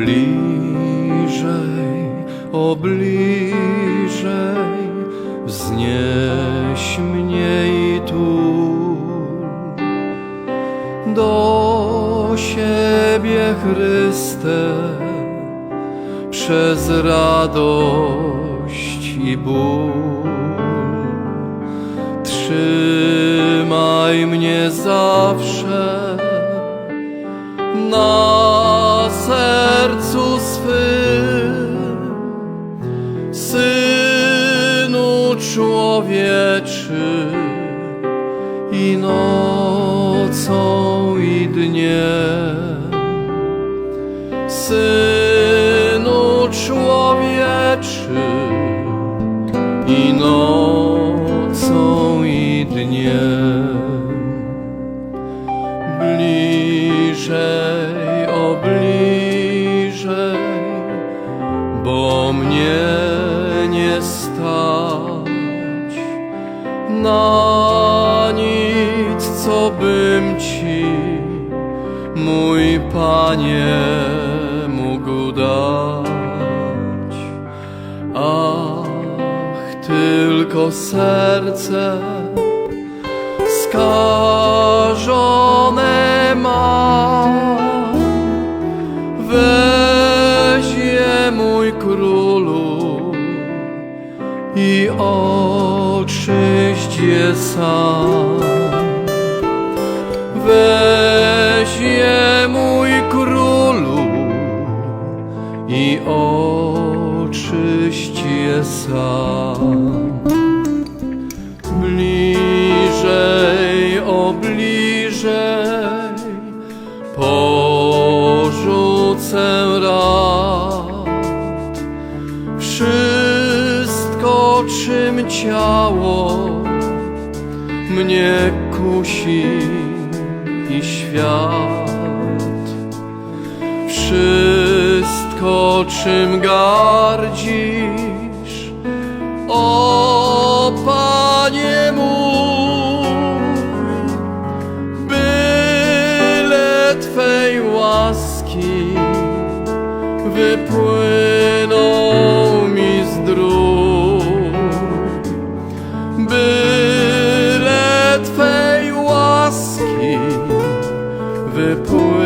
bliżej, o bliżej, wznieś mnie i tu do siebie Chryste przez radość i ból. Trzymaj mnie zawsze na człowieczy, i nocą i dniem. Synu człowieczy, i nocą i dniem. Bliżej, o bliżej, bo mnie nie stać na nic, co bym Ci, mój Panie, mógł dać. Ach, tylko serce skażone ma. Weź je, mój królu, i oczyść je sam. Weź je, mój królu, i oczyść je sam. Bliżej, o bliżej, porzucę rad. Wszystko, czym ciało mnie kusi i świat. Wszystko, czym gardzisz, o Panie mój, byle Twej łaski wypłynie. Liverpool.